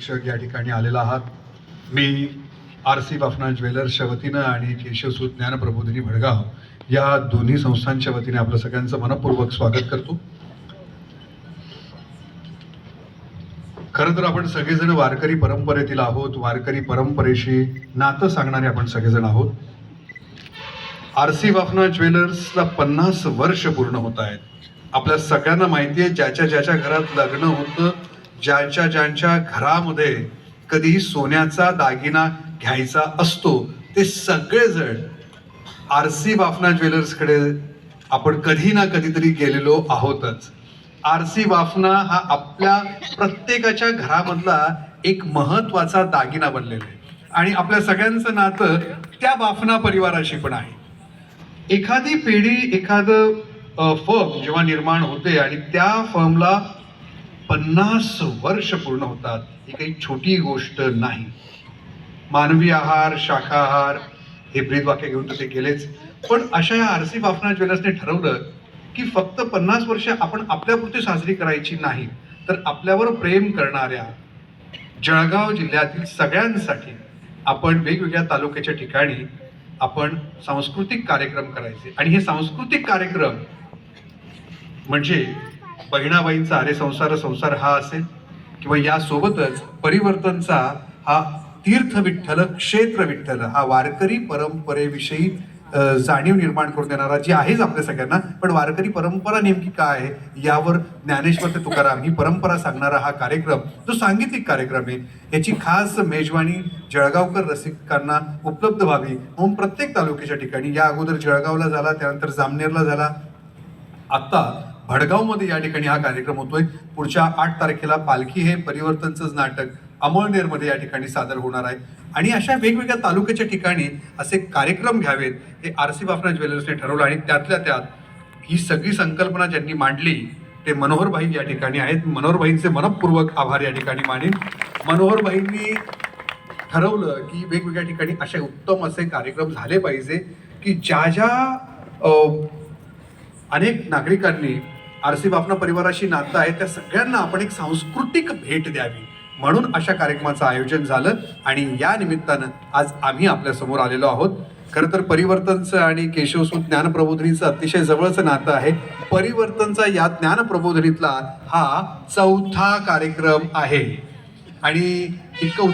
शिक्षक या ठिकाणी आलेला आहात. मी आर सी बाफना ज्वेलर्सच्या वतीनं आणि केशवसूत ज्ञानप्रबोधिनी भडगाव या दोन्ही संस्थांच्या वतीने आपलं सगळ्यांचं मनपूर्वक स्वागत करतो. खरं तर आपण सगळेजण वारकरी परंपरेतील आहोत. वारकरी परंपरेशी नातं सांगणारे आपण सगळेजण आहोत. आर सी वाफना ज्वेलर्सला पन्नास वर्ष पूर्ण होत आहेत. आपल्या सगळ्यांना माहिती आहे ज्याच्या ज्याच्या घरात लग्न होतं ज्यांच्या ज्यांच्या घरामध्ये कधीही सोन्याचा दागिना घ्यायचा असतो ते सगळेजण आर सी बाफना ज्वेलर्सकडे आपण कधी ना कधीतरी गेलेलो आहोतच. आर सी बाफना हा आपल्या प्रत्येकाच्या घरामधला एक महत्त्वाचा दागिना बनलेला आहे. आणि आपल्या सगळ्यांचं नातं त्या बाफना परिवाराशी पण आहे. एखादी पिढी एखादं फर्म जेव्हा निर्माण होते आणि त्या फर्मला पन्नास वर्ष पूर्ण होतात. ही काही छोटी गोष्ट नाही. मानवी आहार शाखाहार हे ब्रीद वाक्य घेऊन तर ते गेलेच. पण अशा या आरसी बाफना ज्वेलर्सने ठरवलं की फक्त पन्नास वर्ष आपण आपल्यापुरती साजरी करायची नाही तर आपल्यावर प्रेम करणाऱ्या जळगाव जिल्ह्यातील सगळ्यांसाठी आपण वेगवेगळ्या तालुक्याच्या ठिकाणी आपण सांस्कृतिक कार्यक्रम करायचे. आणि हे सांस्कृतिक कार्यक्रम म्हणजे बहिणाबाईंचा अरे संसार संसार हा असेल किंवा यासोबतच परिवर्तनचा हा तीर्थ विठ्ठल क्षेत्र विठ्ठल हा वारकरी परंपरेविषयी जाणीव निर्माण करून देणारा जी आहेच आपल्या सगळ्यांना पण वारकरी परंपरा नेमकी काय आहे? यावर ज्ञानेश्वर ते तुकाराम ही परंपरा सांगणारा हा कार्यक्रम जो सांगीतिक कार्यक्रम आहे याची खास मेजवानी जळगावकर रसिकांना उपलब्ध व्हावी. म्हणून प्रत्येक तालुक्याच्या ठिकाणी या अगोदर जळगावला झाला त्यानंतर जामनेरला झाला. आत्ता भडगावमध्ये या ठिकाणी हा कार्यक्रम होतोय. पुढच्या आठ तारखेला पालखी हे परिवर्तनचंच नाटक अमळनेरमध्ये या ठिकाणी सादर होणार आहे. आणि अशा वेगवेगळ्या तालुक्याच्या ठिकाणी असे कार्यक्रम घ्यावेत हे आर सी बाफना ज्वेलर्सने ठरवलं आणि त्यातल्या त्यात ही सगळी संकल्पना ज्यांनी मांडली ते मनोहरभाई या ठिकाणी आहेत. मनोहरभाईंचे मनपूर्वक आभार या ठिकाणी मानेन. मनोहरभाईंनी ठरवलं की वेगवेगळ्या ठिकाणी असे उत्तम असे कार्यक्रम झाले पाहिजे की ज्या ज्या अनेक नागरिकांनी आरसी बाफना परिवाराशी नातं आहे त्या सगळ्यांना आपण एक सांस्कृतिक भेट द्यावी म्हणून अशा कार्यक्रमाचं आयोजन झालं आणि या निमित्तानं आज आम्ही आपल्यासमोर आलेलो आहोत. खरं तर परिवर्तनचं आणि केशवसूत ज्ञानप्रबोधनीचं अतिशय जवळचं नातं आहे. परिवर्तनचा या ज्ञानप्रबोधनीतला हा चौथा कार्यक्रम आहे. आणि इतकं